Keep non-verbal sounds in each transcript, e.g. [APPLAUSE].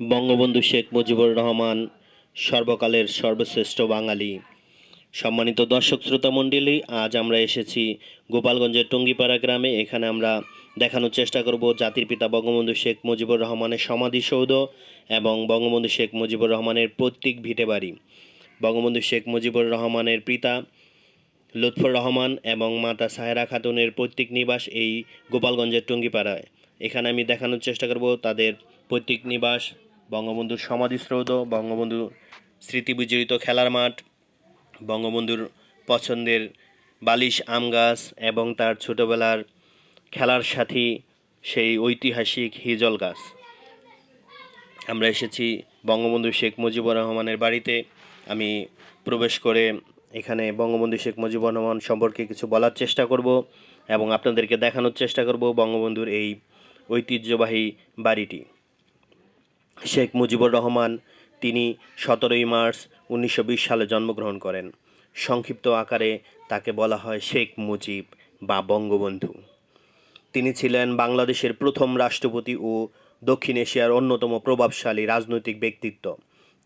বঙ্গবন্ধু শেখ মুজিবুর রহমান, সর্বকালের সর্বশ্রেষ্ঠ বাঙালি। সম্মানিত দর্শক শ্রোতা মণ্ডলী, আজ আমরা এসেছি গোপালগঞ্জের টঙ্গিপাড়া গ্রামে। এখানে আমরা দেখানোর চেষ্টা করব জাতির পিতা বঙ্গবন্ধু শেখ মুজিবুর রহমানের সমাধিসৌধ এবং বঙ্গবন্ধু শেখ মুজিবুর রহমানের পৈতৃক ভিটে বাড়ি। বঙ্গবন্ধু শেখ মুজিবুর রহমানের পিতা লুৎফর রহমান এবং মাতা সাহেরা খাতুনের পৈতৃক নিবাস এই গোপালগঞ্জের টঙ্গিপাড়ায়। এখানে আমি দেখানোর চেষ্টা করব তাদের পৈতৃক নিবাস বঙ্গবন্ধুর সমাধিস্রোত, বঙ্গবন্ধু স্মৃতি বিজড়িত খেলার মাঠ, বঙ্গবন্ধুর পছন্দের বালিশ আম গাছ এবং তার ছোটবেলার খেলার সাথী সেই ঐতিহাসিক হিজল গাছ। আমরা এসেছি বঙ্গবন্ধু শেখ মুজিবুর রহমানের বাড়িতে। আমি প্রবেশ করে এখানে বঙ্গবন্ধু শেখ মুজিবুর রহমান সম্পর্কে কিছু বলার চেষ্টা করব এবং আপনাদেরকে দেখানোর চেষ্টা করব বঙ্গবন্ধুর এই ঐতিহ্যবাহী বাড়িটি। শেখ মুজিবুর রহমান, তিনি সতেরোই মার্চ উনিশশো বিশ সালে জন্মগ্রহণ করেন। সংক্ষিপ্ত আকারে তাকে বলা হয় শেখ মুজিব বা বঙ্গবন্ধু। তিনি ছিলেন বাংলাদেশের প্রথম রাষ্ট্রপতি ও দক্ষিণ এশিয়ার অন্যতম প্রভাবশালী রাজনৈতিক ব্যক্তিত্ব।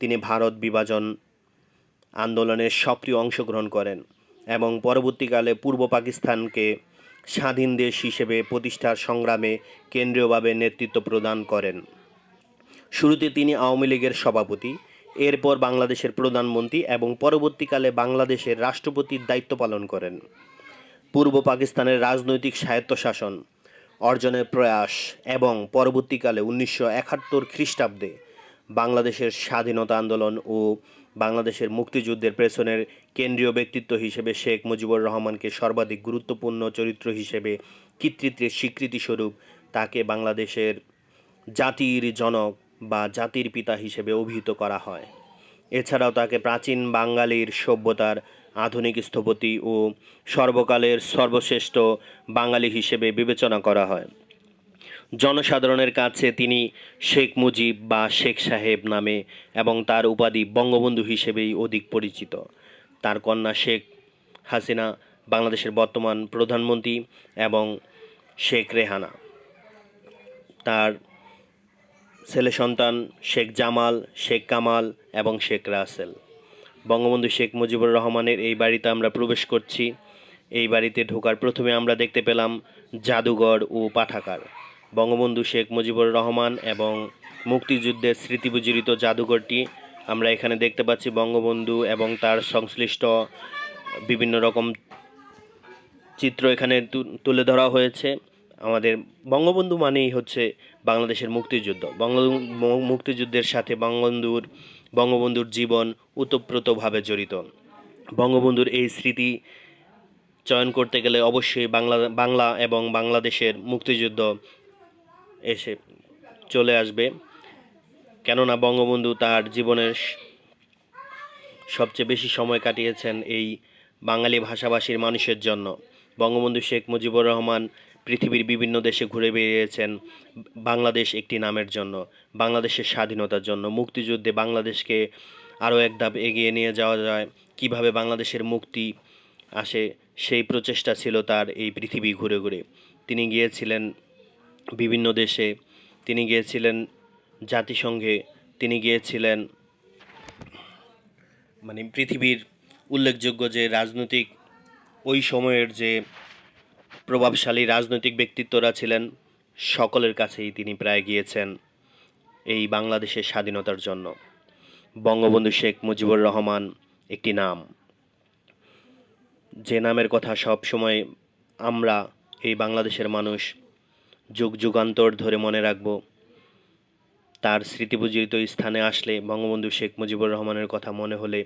তিনি ভারত বিভাজন আন্দোলনের সক্রিয় অংশগ্রহণ করেন এবং পরবর্তীকালে পূর্ব পাকিস্তানকে স্বাধীন দেশ হিসেবে প্রতিষ্ঠার সংগ্রামে কেন্দ্রীয়ভাবে নেতৃত্ব প্রদান করেন। শুরুতে তিনি আওয়ামী লীগের সভাপতি, এরপর বাংলাদেশের প্রধানমন্ত্রী এবং পরবর্তীকালে বাংলাদেশের রাষ্ট্রপতির দায়িত্ব পালন করেন। পূর্ব পাকিস্তানের রাজনৈতিক স্বায়ত্তশাসন অর্জনের প্রয়াস এবং পরবর্তীকালে উনিশশো একাত্তর খ্রিস্টাব্দে বাংলাদেশের স্বাধীনতা আন্দোলন ও বাংলাদেশের মুক্তিযুদ্ধের পেছনের কেন্দ্রীয় ব্যক্তিত্ব হিসেবে শেখ মুজিবুর রহমানকে সর্বাধিক গুরুত্বপূর্ণ চরিত্র হিসেবে কৃতিত্বের স্বীকৃতিস্বরূপ তাকে বাংলাদেশের জাতির জনক বা জাতির পিতা হিসেবে অভিহিত করা হয়। এছাড়াও তাকে প্রাচীন বাঙালির সভ্যতার আধুনিক স্থপতি ও সর্বকালের সর্বশ্রেষ্ঠ বাঙালি হিসেবে বিবেচনা করা হয়। জনসাধারণের কাছে তিনি শেখ মুজিব বা শেখ সাহেব নামে এবং তার উপাধি বঙ্গবন্ধু হিসেবেই অধিক পরিচিত। তার কন্যা শেখ হাসিনা, বাংলাদেশের বর্তমান প্রধানমন্ত্রী এবং শেখ রেহানা। তার ছেলে সন্তান শেখ জামাল, শেখ কামাল এবং শেখ রাসেল। বঙ্গবন্ধু শেখ মুজিবুর রহমানের এই বাড়িতে আমরা প্রবেশ করছি। এই বাড়িতে ঢোকার প্রথমে আমরা দেখতে পেলাম জাদুঘর ও পাঠাগার। বঙ্গবন্ধু শেখ মুজিবুর রহমান এবং মুক্তিযুদ্ধের স্মৃতিবিজড়িত জাদুঘরটি আমরা এখানে দেখতে পাচ্ছি বঙ্গবন্ধু এবং তার সংশ্লিষ্ট বিভিন্ন রকম চিত্র এখানে তুলে ধরা হয়েছে। আমাদের বঙ্গবন্ধু মানেই হচ্ছে বাংলাদেশের মুক্তিযুদ্ধ। ম- মুক্তিযুদ্ধের সাথে বঙ্গবন্ধুর বঙ্গবন্ধুর জীবন ওতপ্রোতভাবে জড়িত। বঙ্গবন্ধুর এই স্মৃতি চয়ন করতে গেলে অবশ্যই বাংলা বাংলা এবং বাংলাদেশের মুক্তিযুদ্ধ এসে চলে আসবে। কেননা বঙ্গবন্ধু তার জীবনের সবচেয়ে বেশি সময় কাটিয়েছেন এই বাঙালি ভাষাভাষীর মানুষের জন্য। বঙ্গবন্ধু শেখ মুজিবুর রহমান পৃথিবীর বিভিন্ন দেশে ঘুরে বেরিয়েছেন বাংলাদেশ একটি নামের জন্য, বাংলাদেশের স্বাধীনতার জন্য। মুক্তিযুদ্ধে বাংলাদেশকে আরও এক ধাপ এগিয়ে নিয়ে যাওয়া যায়। কীভাবে বাংলাদেশের মুক্তি আসে সেই প্রচেষ্টা ছিল তার এই পৃথিবী ঘুরে ঘুরে। তিনি গিয়েছিলেন বিভিন্ন দেশে, তিনি গিয়েছিলেন জাতিসংঘে, তিনি গিয়েছিলেন মানে পৃথিবীর উল্লেখযোগ্য যে রাজনৈতিক ওই সময়ের যে প্রভাবশালী রাজনৈতিক ব্যক্তিত্বরা ছিলেন, সকলের কাছেই তিনি প্রায় গিয়েছেন এই বাংলাদেশের স্বাধীনতার জন্য। বঙ্গবন্ধু শেখ মুজিবুর রহমান একটি নাম। যে নামের কথা সব সময় আমরা এই বাংলাদেশের মানুষ যুগ যুগান্তর ধরে মনে রাখব, তার স্মৃতিপুজিত স্থানে আসলে বঙ্গবন্ধু শেখ মুজিবুর রহমানের কথা মনে হলে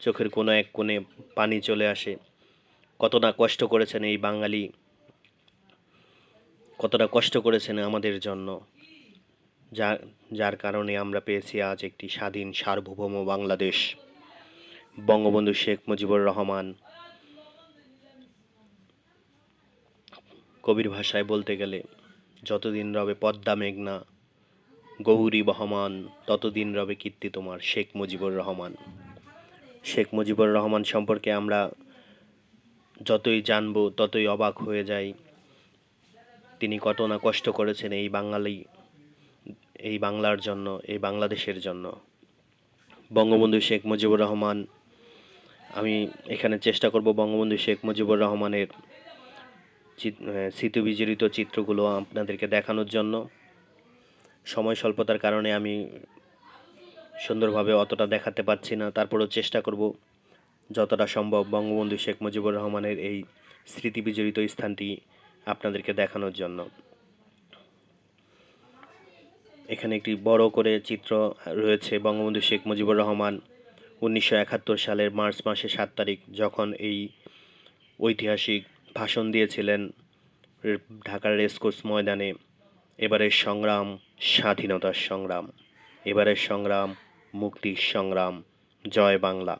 চোখের কোনো এক কোণে পানি চলে আসে। কত না কষ্ট করেছেন এই বাঙালি কতটা কষ্ট করেছেন আমাদের জন্য। যার যার কারণে আমরা পেয়েছি আজ একটি স্বাধীন, সার্বভৌম বাংলাদেশ। বঙ্গবন্ধু শেখ মুজিবুর রহমান কবির ভাষায় বলতে গেলে, যতদিন রবে পদ্মা মেঘনা, গৌরী বহমান, ততদিন রবে কীর্তি তোমার শেখ মুজিবুর রহমান। শেখ মুজিবুর রহমান সম্পর্কে আমরা যতই জানব, ততই অবাক হয়ে যাই। তিনি কত না কষ্ট করেছেন এই বাঙালি এই বাংলার জন্য এই বাংলাদেশের জন্য। বঙ্গবন্ধু শেখ মুজিবুর রহমান আমি এখানে চেষ্টা করব বঙ্গবন্ধু শেখ মুজিবুর রহমানের আহ, স্মৃতিবিজড়িত চিত্রগুলো আপনাদেরকে দেখানোর জন্য। সময় স্বল্পতার কারণে আমি সুন্দরভাবে অতটা দেখাতে পারছি না। তারপরেও চেষ্টা করব যতটা সম্ভব বঙ্গবন্ধু শেখ মুজিবুর রহমানের এই স্মৃতিবিজড়িত স্থানটি আপনাদেরকে দেখানোর জন্য। এখানে একটি বড় করে চিত্র রয়েছে বঙ্গবন্ধু শেখ মুজিবুর রহমান উনিশশো একাত্তর সালের মার্চ মাসে সাত তারিখ যখন এই ঐতিহাসিক ভাষণ দিয়েছিলেন ঢাকার রেসকোর্স ময়দানে। এবারের সংগ্রাম, স্বাধীনতার সংগ্রাম। এবারের সংগ্রাম, মুক্তির সংগ্রাম, জয় বাংলা।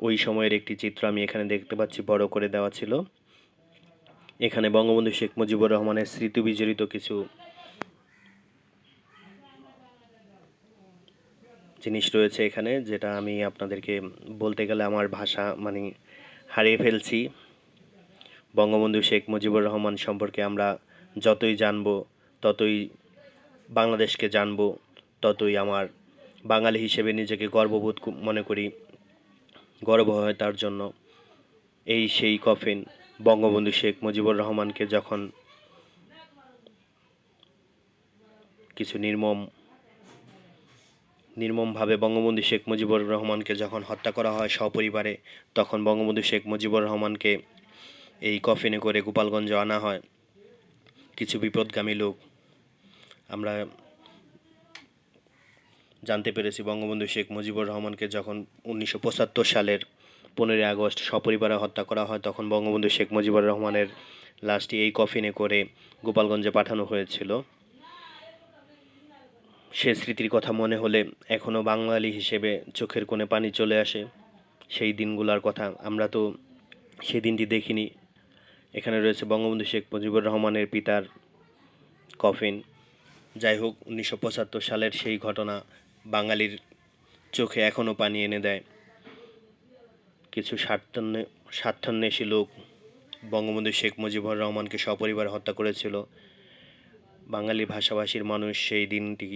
ওই সময়ের একটি চিত্র আমি এখানে দেখতে পাচ্ছি, বড় করে দেওয়া ছিল। এখানে বঙ্গবন্ধু শেখ মুজিবুর রহমানের স্মৃতি বিজড়িত কিছু জিনিস রয়েছে এখানে, যেটা আমি আপনাদেরকে বলতে গেলে আমার ভাষা মানে হারিয়ে ফেলছি। বঙ্গবন্ধু শেখ মুজিবুর রহমান সম্পর্কে আমরা যতই জানব, ততই বাংলাদেশকে জানব, ততই আমার বাঙালি হিসেবে নিজেকে গর্ববোধ মনে করি, গর্ব হয় তার জন্য। এই সেই কফিন বঙ্গবন্ধু শেখ মুজিবুর রহমানকে যখন কিছু নির্মম, নির্মমভাবে বঙ্গবন্ধু শেখ মুজিবুর রহমানকে যখন হত্যা করা হয় সপরিবারে, তখন বঙ্গবন্ধু শেখ মুজিবুর রহমানকে এই কফিনে করে গোপালগঞ্জে আনা হয়। কিছু বিপদগামী লোক। আমরা জানতে পেরেছি বঙ্গবন্ধু শেখ মুজিবুর রহমানকে যখন উনিশশো পঁচাত্তর সালের পনেরোই আগস্ট সপরিবারে হত্যা করা হয়। তখন বঙ্গবন্ধু শেখ মুজিবুর রহমানের লাশটি এই কফিনে করে গোপালগঞ্জে পাঠানো হয়েছিল। সে স্মৃতির কথা মনে হলে এখনও বাঙালি হিসেবে চোখের কোণে পানি চলে আসে। সেই দিনগুলোর কথা আমরা তো সেই দিনটি দেখিনি। এখানে রয়েছে বঙ্গবন্ধু শেখ মুজিবুর রহমানের পিতার কফিন। যাই হোক, উনিশশো পঁচাত্তর সালের সেই ঘটনা বাঙালির চোখে এখনও পানি এনে দেয়। কিছু স্বার্থান্বে, স্বার্থান্বেষী লোক, বঙ্গবন্ধু শেখ মুজিবুর রহমানকে সপরিবার হত্যা করেছিল। বাঙালি ভাষাভাষীর মানুষ সেই দিনটি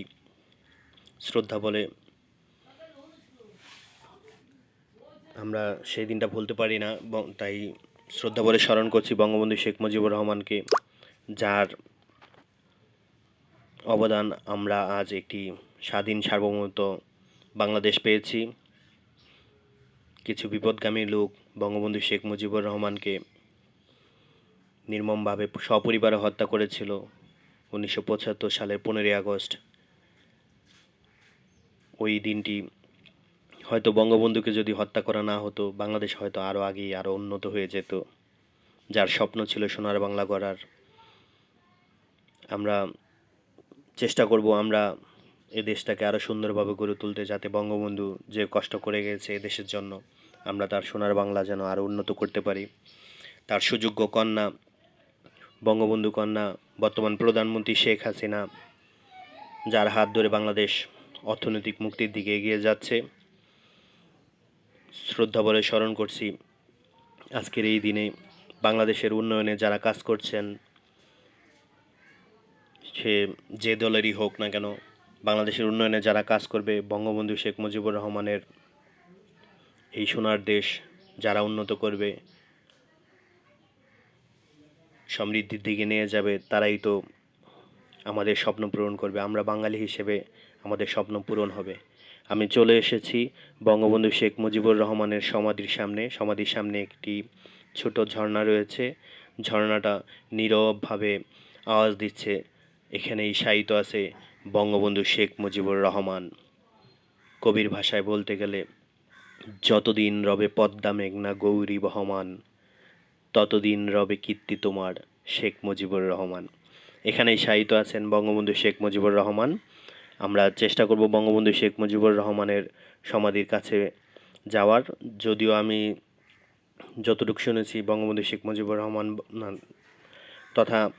শ্রদ্ধা বলে আমরা সেই দিনটা ভুলতে পারি না তাই শ্রদ্ধা বলে স্মরণ করছি বঙ্গবন্ধু শেখ মুজিবুর রহমানকে, যার অবদান আমরা আজ একটি স্বাধীন সার্বভৌমত্ব বাংলাদেশ পেয়েছি। কিছু বিপদগামী লোক বঙ্গবন্ধু শেখ মুজিবুর রহমানকে নির্মমভাবে সপরিবারে হত্যা করেছিল উনিশশো পঁচাত্তর সালের পনেরোই আগস্ট। ওই দিনটি হয়তো বঙ্গবন্ধুকে যদি হত্যা করা না হতো, বাংলাদেশ হয়তো আরও আগেই আরও উন্নত হয়ে যেত, যার স্বপ্ন ছিল সোনার বাংলা গড়ার। আমরা চেষ্টা করব, আমরা এ দেশটাকে আরও সুন্দরভাবে গড়ে তুলতে যাতে বঙ্গবন্ধু যে কষ্ট করে গেছে এ দেশের জন্য, আমরা তার সোনার বাংলা যেন আরও উন্নত করতে পারি। তার সুযোগ্য কন্যা, বঙ্গবন্ধু কন্যা, বর্তমান প্রধানমন্ত্রী শেখ হাসিনা, যার হাত ধরে বাংলাদেশ অর্থনৈতিক মুক্তির দিকে এগিয়ে যাচ্ছে। শ্রদ্ধা বলে স্মরণ করছি আজকের এই দিনে বাংলাদেশের উন্নয়নে যারা কাজ করছেন, সে যে দলেরই হোক না কেন বাংলাদেশের উন্নয়নে যারা কাজ করবে, বঙ্গবন্ধু শেখ মুজিবুর রহমানের এই সোনার দেশ যারা উন্নত করবে, সমৃদ্ধির দিকে নিয়ে যাবে, তারাই তো আমাদের স্বপ্ন পূরণ করবে। আমরা বাঙালি হিসেবে আমাদের স্বপ্ন পূরণ হবে। আমি চলে এসেছি বঙ্গবন্ধু শেখ মুজিবুর রহমানের সমাধির সামনে। সমাধির সামনে একটি ছোট ঝর্ণা রয়েছে। ঝর্ণাটা নীরবভাবে আওয়াজ দিচ্ছে। এখানেই শায়িত আছে বঙ্গবন্ধু শেখ মুজিবুর রহমান। কবির ভাষায় বলতে গেলে, যতদিন রবে পদ্মা মেঘনা গৌরী বহমান, ততদিন রবে কীর্তি তোমার শেখ মুজিবুর রহমান। এখানেই শায়িত আছেন বঙ্গবন্ধু শেখ মুজিবুর রহমান। আমরা চেষ্টা করব বঙ্গবন্ধু শেখ মুজিবুর রহমানের সমাধির কাছে যাওয়ার। যদিও আমি যতটুকু শুনেছি বঙ্গবন্ধু শেখ মুজিবুর রহমান তথা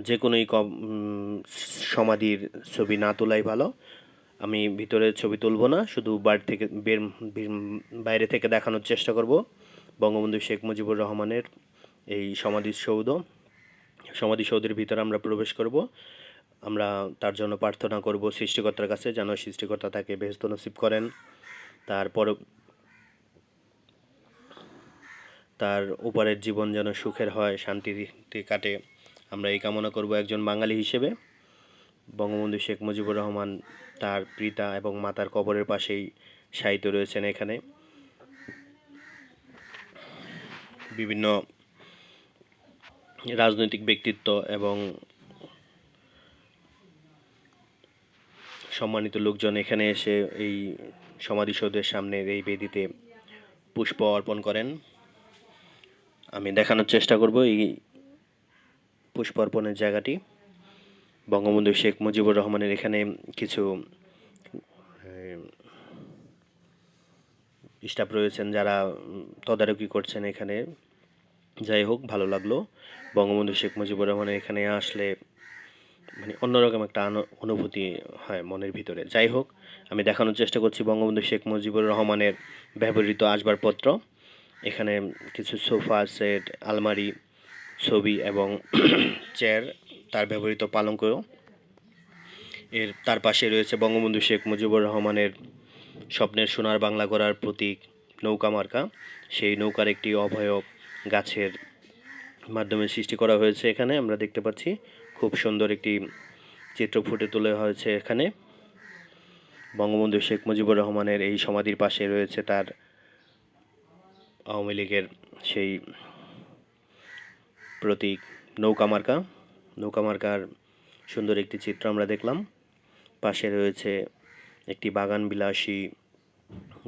যে কোনোই কম সমাধির ছবি না তোলাই ভালো। আমি ভিতরে ছবি তুলবো না, শুধু বাইরে থেকে বের- বাইরে থেকে দেখানোর চেষ্টা করব। বঙ্গবন্ধু শেখ মুজিবুর রহমানের এই সমাধিসৌধ সমাধিসৌধের ভিতরে আমরা প্রবেশ করব। আমরা তার জন্য প্রার্থনা করব সৃষ্টিকর্তার কাছে যেন সৃষ্টিকর্তা তাকে বেহস্ত নসিব করেন। তারপর তার উপরের জীবন যেন সুখের হয়, শান্তিতে কাটে। আমরা এই কামনা করব একজন বাঙালি হিসেবে। বঙ্গবন্ধু শেখ মুজিবুর রহমান তার পিতা এবং মাতার কবরের পাশেই শায়িত রয়েছেন এখানে। বিভিন্ন রাজনৈতিক ব্যক্তিত্ব এবং সম্মানিত লোকজন এখানে এসে এই সমাধিসৌধের সামনের এই বেদিতে পুষ্প অর্পণ করেন। আমি দেখানোর চেষ্টা করব এই পুষ্প অর্পণের জায়গাটি। বঙ্গবন্ধু শেখ মুজিবুর রহমানের এখানে কিছু স্টাফ রয়েছেন যারা তদারকি করছেন এখানে। যাই হোক, ভালো লাগল। বঙ্গবন্ধু শেখ মুজিবুর রহমানের এখানে আসলে মানে অন্যরকম একটা অনুভূতি হয় মনের ভিতরে। যাই হোক, আমি দেখানোর চেষ্টা করছি বঙ্গবন্ধু শেখ মুজিবুর রহমানের ব্যবহৃত আসবাবপত্র। এখানে কিছু সোফা, সেট, আলমারি ছবি এবং [CLEARS THROAT] চেয়ার তার ব্যবহৃত পালঙ্কও। এর তার পাশে রয়েছে বঙ্গবন্ধু শেখ মুজিবুর রহমানের স্বপ্নের সোনার বাংলা করার প্রতীক নৌকা মার্কা। সেই নৌকার একটি অভয়ব গাছের মাধ্যমে সৃষ্টি করা হয়েছে এখানে। আমরা দেখতে পাচ্ছি খুব সুন্দর একটি চিত্র ফুটে তোলা হয়েছে এখানে। বঙ্গবন্ধু শেখ মুজিবুর রহমানের এই সমাধির পাশে রয়েছে তার আওয়ামী লীগের সেই প্রতীক নৌকা মার্কা। নৌকা মার্কার সুন্দর একটি চিত্র আমরা দেখলাম। পাশে রয়েছে একটি বাগান বিলাসী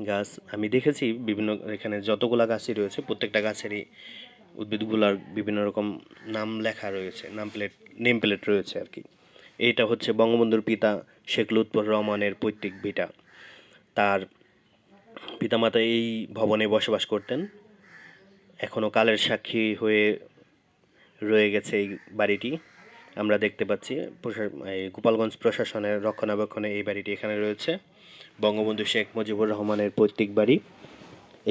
গাছ। আমি দেখেছি বিভিন্ন, এখানে যতগুলা গাছই রয়েছে, প্রত্যেকটা গাছেরই উদ্ভিদগুলার বিভিন্ন রকম নাম লেখা রয়েছে, নাম প্লেট, নেম প্লেট রয়েছে আর কি। এইটা হচ্ছে বঙ্গবন্ধুর পিতা শেখ লুৎফর রহমানের পৈতৃক ভিটা। তার পিতামাতা এই ভবনে বসবাস করতেন। এখনও কালের সাক্ষী হয়ে রয়ে গেছে এই বাড়িটি। আমরা দেখতে পাচ্ছি এই গোপালগঞ্জ প্রশাসনের রক্ষণাবেক্ষণে এই বাড়িটি এখানে রয়েছে। বঙ্গবন্ধু শেখ মুজিবুর রহমানের পৈতৃক বাড়ি।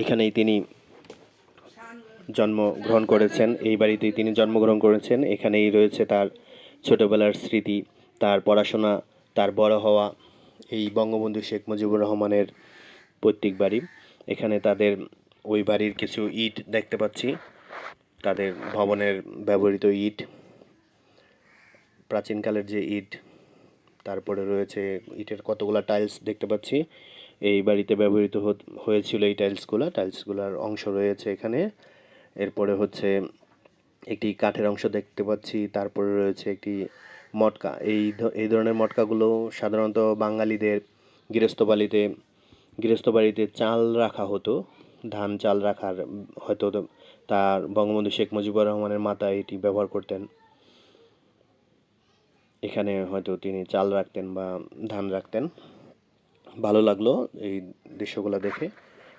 এখানেই তিনি জন্মগ্রহণ করেছেন। এই বাড়িতেই তিনি জন্মগ্রহণ করেছেন। এখানেই রয়েছে তার ছোটবেলার স্মৃতি, তার পড়াশোনা, তার বড় হওয়া এই বঙ্গবন্ধু শেখ মুজিবুর রহমানের পৈতৃক বাড়ি। এখানে তাদের ওই বাড়ির কিছু ইট দেখতে পাচ্ছি। তাদের ভবনের ব্যবহৃত ইট, প্রাচীনকালের যে ইট, তারপরে রয়েছে ইটের কতগুলো টাইলস দেখতে পাচ্ছি। এই বাড়িতে ব্যবহৃত হত- হয়েছিল এই টাইলসগুলো, টাইলসগুলোর অংশ রয়েছে এখানে। এরপরে হচ্ছে একটি কাঠের অংশ দেখতে পাচ্ছি, তারপরে রয়েছে একটি মটকা। এই এই ধরনের মটকাগুলো সাধারণত বাঙালিদের গৃহস্থ বাড়িতে গৃহস্থ বাড়িতে চাল রাখা হতো। ধান চাল রাখার, হয়তো তার বঙ্গবন্ধু শেখ মুজিবুর রহমানের মাতা এটি ব্যবহার করতেন। এখানে হয়তো তিনি চাল রাখতেন বা ধান রাখতেন। ভালো লাগল এই দৃশ্যগুলো দেখে।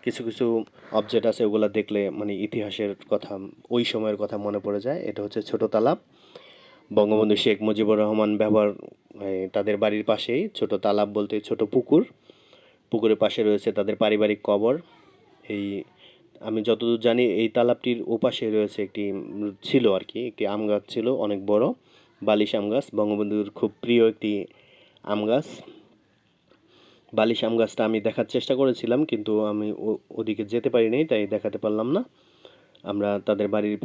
কিছু কিছু অবজেক্ট আছে ওগুলো দেখলে মানে ইতিহাসের কথা, ওই সময়ের কথা মনে পড়ে যায়। এটা হচ্ছে ছোট তালাব বঙ্গবন্ধু শেখ মুজিবুর রহমান ব্যবহার তাদের বাড়ির পাশেই ছোট তালাব বলতে ছোট পুকুর। পুকুরের পাশে রয়েছে তাদের পারিবারিক কবর। এই আমি যতদূর জানি, এই তালাবটির ওপাশে রয়েছে একটি ছিল আর কি, একটি আম গাছ ছিল, অনেক বড়, বালিশ আম গাছ। বঙ্গবন্ধুর খুব প্রিয় একটি আম গাছ। বালিশ আম গাছটা আমি দেখার চেষ্টা করেছিলাম, কিন্তু আমি ওদিকে যেতে পারিনি, তাই দেখাতে পারলাম না। আমরা তাদের বাড়ির,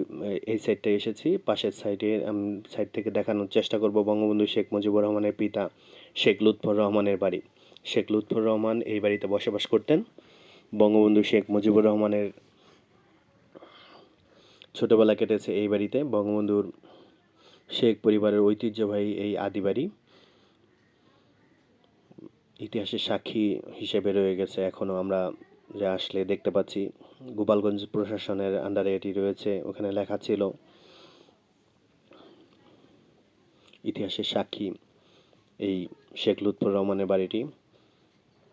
এই সাইডটা এসেছি, পাশের সাইডে, আমি, সাইড থেকে দেখানোর চেষ্টা করব বঙ্গবন্ধু শেখ মুজিবুর রহমানের পিতা শেখ লুৎফর রহমানের বাড়ি। শেখ লুৎফর রহমান এই বাড়িতে বসবাস করতেন। বঙ্গবন্ধু শেখ মুজিবুর রহমানের ছোটবেলা কেটেছে এই বাড়িতে। বঙ্গবন্ধুর শেখ পরিবারের ঐতিহ্যবাহী এই আদি বাড়ি ইতিহাসের সাক্ষী হিসেবে রয়ে গেছে। এখনও আমরা যে আসলে দেখতে পাচ্ছি, গোপালগঞ্জ প্রশাসনের আন্ডারে এটি রয়েছে, ওখানে লেখা ছিল, ইতিহাসের সাক্ষী এই শেখ লুৎফর রহমানের বাড়িটি।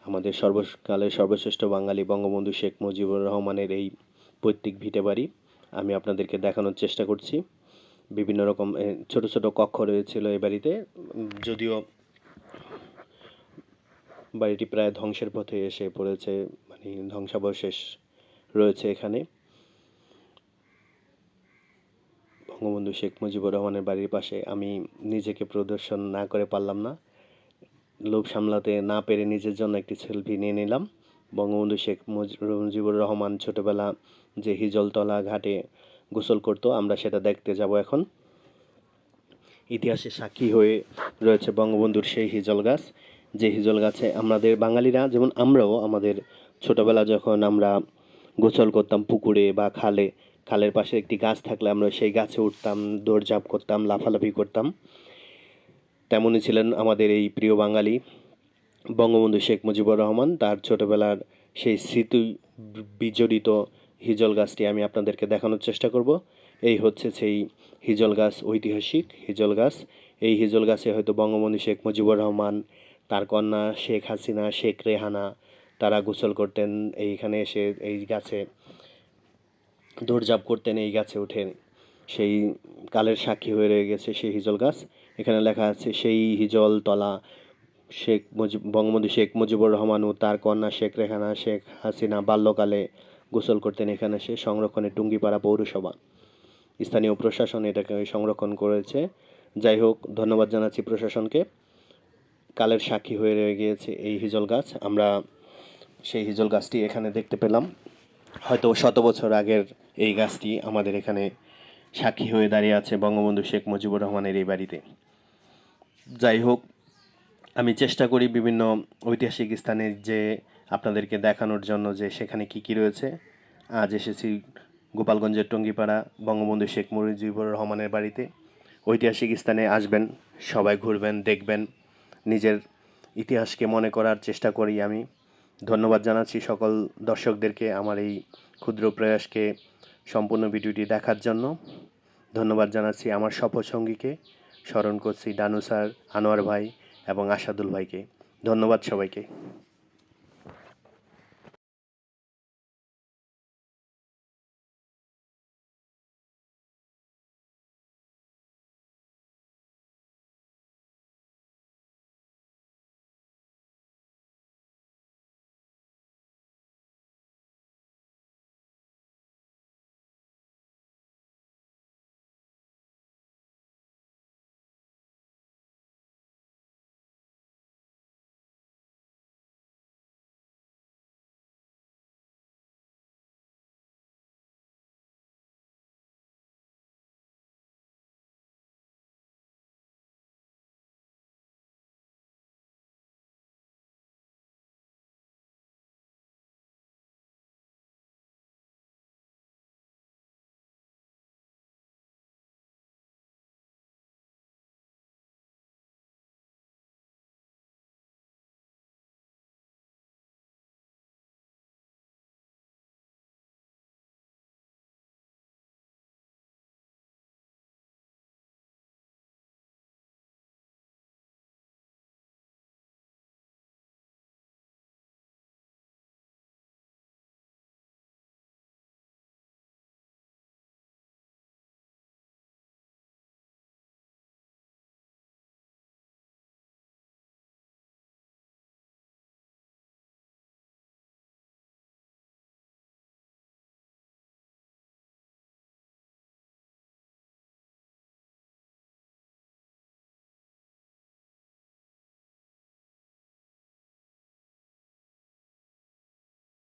আমাদের সর্বকালের সর্বশ্রেষ্ঠ বাঙালি বঙ্গবন্ধু শেখ মুজিবুর রহমানের এই পৈতৃক ভিটে বাড়ি আমি আপনাদেরকে দেখানোর চেষ্টা করছি। বিভিন্ন রকম ছোট ছোট কক্ষ রয়েছিল এই বাড়িতে। যদিও বাড়িটি প্রায় ধ্বংসের পথে এসে পড়েছে মানে ধ্বংসাবশেষ রয়েছে এখানে। বঙ্গবন্ধু শেখ মুজিবুর রহমানের বাড়ির পাশে আমি নিজেকে প্রদর্শন না করে পারলাম না। লোভ সামলাতে না পেরে নিজের জন্য একটি সেলফি নিয়ে নিলাম। বঙ্গবন্ধু শেখ মুজ- মুজিবুর রহমান ছোটবেলা যে হিজলতলা ঘাটে গোসল করতো, আমরা সেটা দেখতে যাব এখন। ইতিহাসে সাক্ষী হয়ে রয়েছে বঙ্গবন্ধুর সেই হিজল গাছ। যে হিজল গাছে আমাদের বাঙালিরা, যেমন আমরাও আমাদের ছোটবেলা যখন আমরা গোসল করতাম পুকুরে বা খালে, খালের পাশে একটি গাছ থাকলে আমরা সেই গাছে উঠতাম, দৌড়ঝাঁপ করতাম, লাফালাফি করতাম। তেমনই ছিলেন আমাদের এই প্রিয় বাঙালি বঙ্গবন্ধু শেখ মুজিবুর রহমান। তার ছোটবেলার সেই স্মৃতি বিজড়িত হিজল গাছটি আমি আপনাদেরকে দেখানোর চেষ্টা করব। এই হচ্ছে সেই হিজল গাছ ঐতিহাসিক হিজল গাছ। এই হিজল গাছে হয়তো বঙ্গবন্ধু শেখ মুজিবুর রহমান, তার কন্যা শেখ হাসিনা, শেখ রেহানা, তারা গোসল করতেন। এইখানে এসে এই গাছে দৌড়ঝাঁপ করতেন, এই গাছে উঠে সেই কালের সাক্ষী হয়ে রয়ে গেছে সেই হিজল গাছ। এখানে লেখা আছে, সেই হিজল তলা, শেখ মুজিব, বঙ্গবন্ধু শেখ মুজিবুর রহমান ও তার কন্যা শেখ রেহানা, শেখ হাসিনা বাল্যকালে গোসল করতেন এখানে সে সংরক্ষণে টুঙ্গিপাড়া পৌরসভা। স্থানীয় প্রশাসন এটাকে সংরক্ষণ করেছে। যাই হোক, ধন্যবাদ জানাচ্ছি প্রশাসনকে। কালের সাক্ষী হয়ে রয়ে গিয়েছে এই হিজল গাছ। আমরা সেই হিজল গাছটি এখানে দেখতে পেলাম। হয়তো শত বছর আগের এই গাছটি আমাদের এখানে সাক্ষী হয়ে দাঁড়িয়ে আছে বঙ্গবন্ধু শেখ মুজিবুর রহমানের এই বাড়িতে। যাই হোক, আমি চেষ্টা করি বিভিন্ন ঐতিহাসিক স্থানে যে আপনাদেরকে দেখানোর জন্য যে সেখানে কি কি রয়েছে। আজ এসেছি গোপালগঞ্জের টঙ্গিপাড়া বঙ্গবন্ধু শেখ মুজিবুর রহমানের বাড়িতে। ঐতিহাসিক স্থানে আসবেন, সবাই ঘুরবেন, দেখবেন, নিজের ইতিহাসকে মনে করার চেষ্টা করি আমি। ধন্যবাদ জানাচ্ছি সকল দর্শকদেরকে আমার এই ক্ষুদ্র প্রয়াসকে সম্পূর্ণ ভিডিওটি দেখার জন্য ধন্যবাদ জানাচ্ছি আমার সফরসঙ্গীকে স্মরণ করছি ডানু স্যার, আনোয়ার ভাই এবং আসাদুল ভাইকে। ধন্যবাদ সবাইকে।